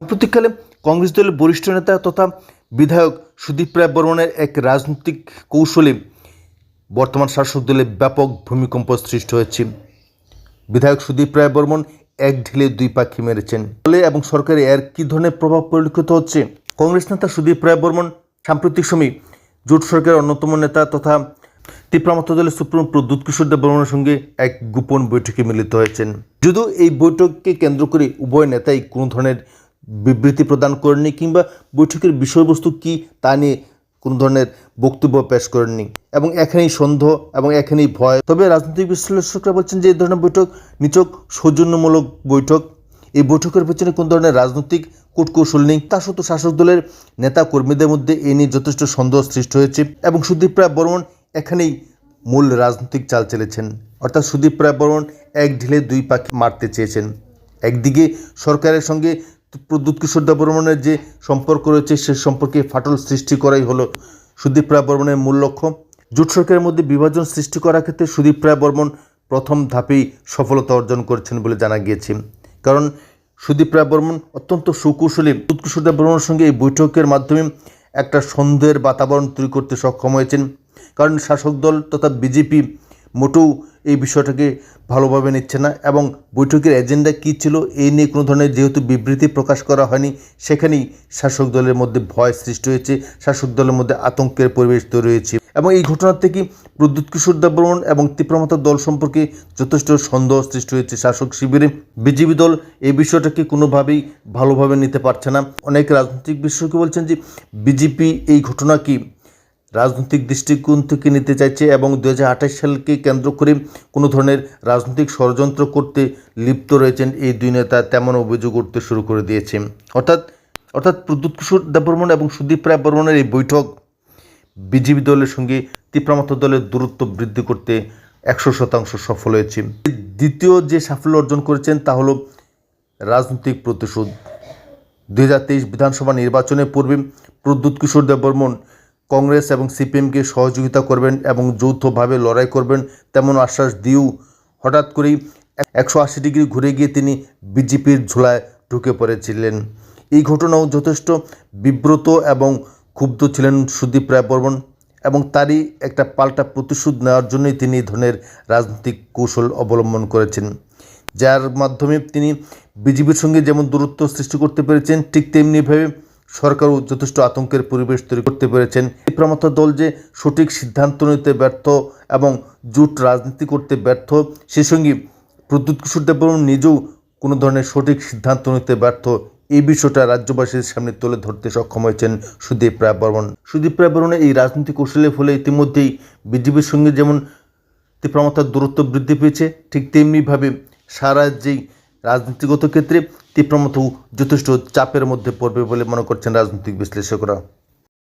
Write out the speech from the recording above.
সাম্প্রতিককালে কংগ্রেস দলের বরিষ্ঠ নেতা তথা বিধায়ক সুদীপ রায় বর্মনের এক রাজনৈতিক কৌশলে বর্তমান শাসক দলে ব্যাপক ভূমিকম্প সৃষ্টি হয়েছে। বিধায়ক সুদীপ রায় বর্মন এক ঢিলে দুই পাখি মেরেছেন। দলে এবং সরকারে এর কী ধরনের প্রভাব পরিলক্ষিত হচ্ছে? কংগ্রেস নেতা সুদীপ রায় বর্মন সাম্প্রতিক সময় জোট সরকারের অন্যতম নেতা তথা তীব্রামত দলের সুপ্রিম প্রদ্যুৎ কিশোর দেব বর্মনের সঙ্গে এক গোপন বৈঠকে মিলিত হয়েছেন। যদিও এই বৈঠককে কেন্দ্র করে উভয় নেতাই কোনো ধরনের বিবৃতি প্রদান করেননি কিংবা বৈঠকের বিষয়বস্তু কি তা নিয়ে কোনো ধরনের বক্তব্য পেশ করেননি এবং এখানেই সন্দেহ এবং এখানেই ভয়। তবে রাজনৈতিক বিশ্লেষকরা বলছেন যে এই ধরনের বৈঠক নিচক সৌজন্যমূলক বৈঠক। এই বৈঠকের পেছনে কোন ধরনের রাজনৈতিক কূটকৌশল নেই। তা সত্ত্বেও শাসক দলের নেতা কর্মীদের মধ্যে এ নিয়ে যথেষ্ট সন্দেহ সৃষ্টি হয়েছে এবং সুদীপ রায় বর্মন এখানেই মূল রাজনৈতিক চাল চেলেছেন। অর্থাৎ সুদীপ রায় বর্মন এক ঢিলে দুই পাখি মারতে চেয়েছেন। একদিকে সরকারের সঙ্গে প্রদ্যুৎ কিশোর দেব বর্মনের যে সম্পর্ক রয়েছে, সে সম্পর্কে ফাটল সৃষ্টি করাই হলো সুদীপ রায় বর্মনের মূল লক্ষ্য। জোট সরকারের মধ্যে বিভাজন সৃষ্টি করার ক্ষেত্রে সুদীপ রায় বর্মন প্রথম ধাপেই সফলতা অর্জন করেছেন বলে জানা গিয়েছে। কারণ সুদীপ রায় বর্মন অত্যন্ত সুকৌশলী। উৎকৃষ্ট দেব বর্মনের সঙ্গে এই বৈঠকের মাধ্যমে একটা সন্দেহের বাতাবরণ তৈরি করতে সক্ষম হয়েছেন। কারণ শাসক দল তথা বিজেপি মোটেও এই বিষয়টাকে ভালোভাবে নিচ্ছে না এবং বৈঠকের এজেন্ডা কী ছিল এই নিয়ে কোনো ধরনের যেহেতু বিবৃতি প্রকাশ করা হয়নি, সেখানেই শাসক দলের মধ্যে ভয় সৃষ্টি হয়েছে, শাসক দলের মধ্যে আতঙ্কের পরিবেশ তৈরি হয়েছে। এবং এই ঘটনার থেকে প্রদ্যুৎ কিশোর দেববর্মন এবং তীব্রমাতা দল সম্পর্কে যথেষ্ট সন্দেহ সৃষ্টি হয়েছে। শাসক শিবিরে বিজেপি দল এই বিষয়টাকে কোনোভাবেই ভালোভাবে নিতে পারছে না। অনেক রাজনৈতিক বিশ্লেষক বলছেন যে বিজেপি এই ঘটনা কি রাজনৈতিক দৃষ্টিকোণ থেকে নিতে চাইছে এবং দু সালকে কেন্দ্র করে কোনো ধরনের রাজনৈতিক ষড়যন্ত্র করতে লিপ্ত রয়েছেন এই দুই নেতা, তেমন অভিযোগ উঠতে শুরু করে দিয়েছে। অর্থাৎ অর্থাৎ প্রদ্যুৎ কিশোর দেববর্মন এবং সুদীপ রায় বর্মনের এই বৈঠক বিজেপি দলের সঙ্গে তীব্রামত দলের দূরত্ব বৃদ্ধি করতে একশো শতাংশ সফল হয়েছে। দ্বিতীয় যে সাফল্য অর্জন করেছেন তা হলো রাজনৈতিক প্রতিশোধ। দু হাজার তেইশ বিধানসভা নির্বাচনের পূর্বে প্রদ্যুৎ কিশোর দেববর্মন কংগ্রেস এবং সিপিএমকে সহযোগিতা করবেন এবং যৌথভাবে লড়াই করবেন তেমন আশ্বাস দিয়েও হঠাৎ করেই একশো আশি ডিগ্রি ঘুরে গিয়ে তিনি বিজেপির ঝোলায় ঢুকে পড়েছিলেন। এই ঘটনাও যথেষ্ট বিব্রত এবং ক্ষুব্ধ ছিলেন সুদীপ রায় বর্মন এবং তারই একটা পাল্টা প্রতিশোধ নেওয়ার জন্যই তিনি এই ধরনের রাজনৈতিক কৌশল অবলম্বন করেছেন। যার মাধ্যমে তিনি বিজেপির সঙ্গে যেমন দূরত্ব সৃষ্টি করতে পেরেছেন, ঠিক তেমনিভাবে সরকারও যথেষ্ট আতঙ্কের পরিবেশ তৈরি করতে পেরেছেন। প্রমত দল যে সঠিক সিদ্ধান্ত নিতে ব্যর্থ এবং জোট রাজনীতি করতে ব্যর্থ সেই সঙ্গে প্রদ্যুৎ কিশোর দেববর্মন নিজেও কোনো ধরনের সঠিক সিদ্ধান্ত নিতে ব্যর্থ, এই বিষয়টা রাজ্যবাসীর সামনে তুলে ধরতে সক্ষম হয়েছেন সুদীপ রায় বর্মন সুদীপ রায় বর্মনের এই রাজনৈতিক কৌশলের ফলে ইতিমধ্যেই বিজেপির সঙ্গে যেমন তীব্রমতার দূরত্ব বৃদ্ধি পেয়েছে, ঠিক তেমনিভাবে সারা যেই রাজনীতিগত ক্ষেত্রে তীব্রমত যথেষ্ট চাপের মধ্যে পড়বে বলে মনে করছেন রাজনৈতিক বিশ্লেষকরা।